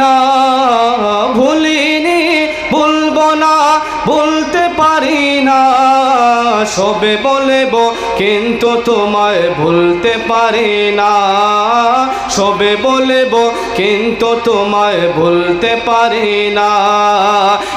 না, ভুলিনি, ভুলবো না, ভুলতে পারি না। সবে বলব, কিন্তু তোমায় ভুলতে পারি না। সবে বলব, কিন্তু তোমায় ভুলতে পারি না।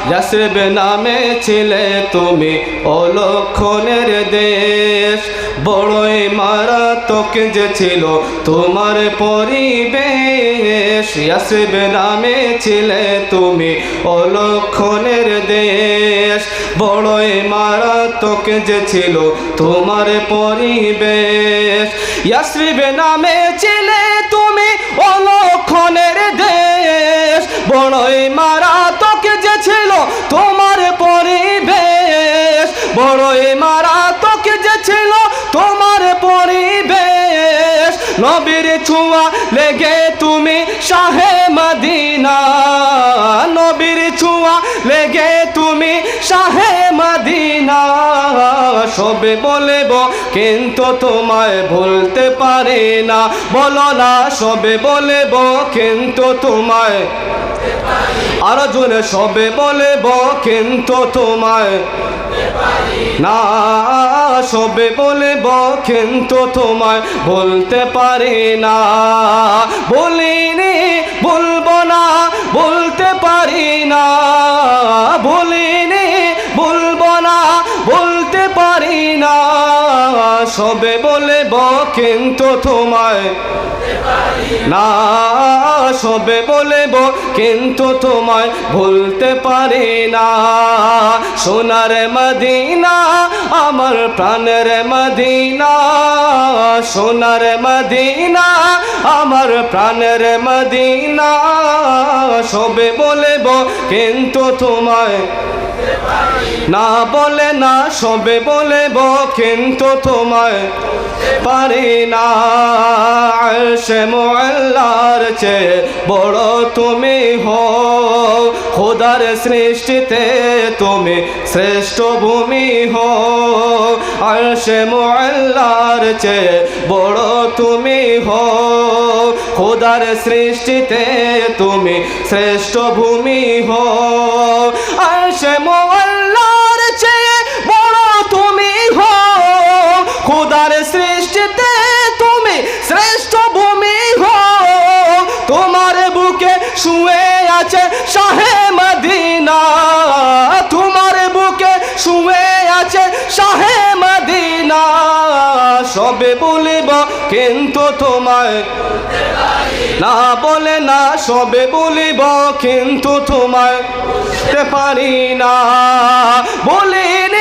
ইয়াসরিব নামে ছিলে তুমি অলক্ষণের দেশ। বড়ই মারাত্মক যে ছিল তোমার পরিবেশ। ইয়াসরিব নামে ছিলে তুমি অলক্ষণের দেশ। বড়ই মারাত্মক যে ছিল তোমার পরিবেশ। ছিলে তুমি অলক্ষণের দেশ। বড়ই যে ছিল তোমার পরিবেশ। বড়ই মারাত্মক নবীর ছোঁয়া লেগে তুমি শাহে মাদিনা। নবীর সবে বলব, কিন্তু তোমায় ভুলতে পারি না। বলো না, সবে বলব, কিন্তু তোমায়। আরও জোরে, সবে বলব, কিন্তু তোমায়। না, সবে বলব, কিন্তু তোমায় বলতে পারি না। বলিনি বলব না বলতে পারি না। না, সবে বলব কিন্তু তোমায়। না, সবে বলব কিন্তু তোমায়, ভুলতে পারি না। সোনার মদিনা, আমার প্রাণের মদিনা। সোনার মদিনা, আমার প্রাণের মদিনা। সবে বলব কিন্তু তোমায়। না বলে না সবে বলব কিন্তু তোমায় পারি না। সে মোল্লার চেয়ে বড় তুমি হো খোদার সৃষ্টিতে তুমি শ্রেষ্ঠ ভূমি হো আর সে মোল্লার চেয়ে বড় তুমি হো খোদার সৃষ্টিতে তুমি শ্রেষ্ঠ ভূমি হো সৃষ্টিতে তুমি শ্রেষ্ঠ ভূমি হো তোমার বুকে শুয়ে আছে শাহে মদিনা। তোমার বুকে শুয়ে আছে শাহে মদিনা। সবে বলিব কিন্তু তোমায় না বলে না, সবে বলিব কিন্তু তোমায় পারি না। বলিনি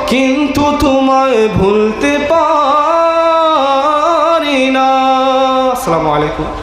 কিন্তু তোমায় ভুলতে পারি না। আসসালামু আলাইকুম।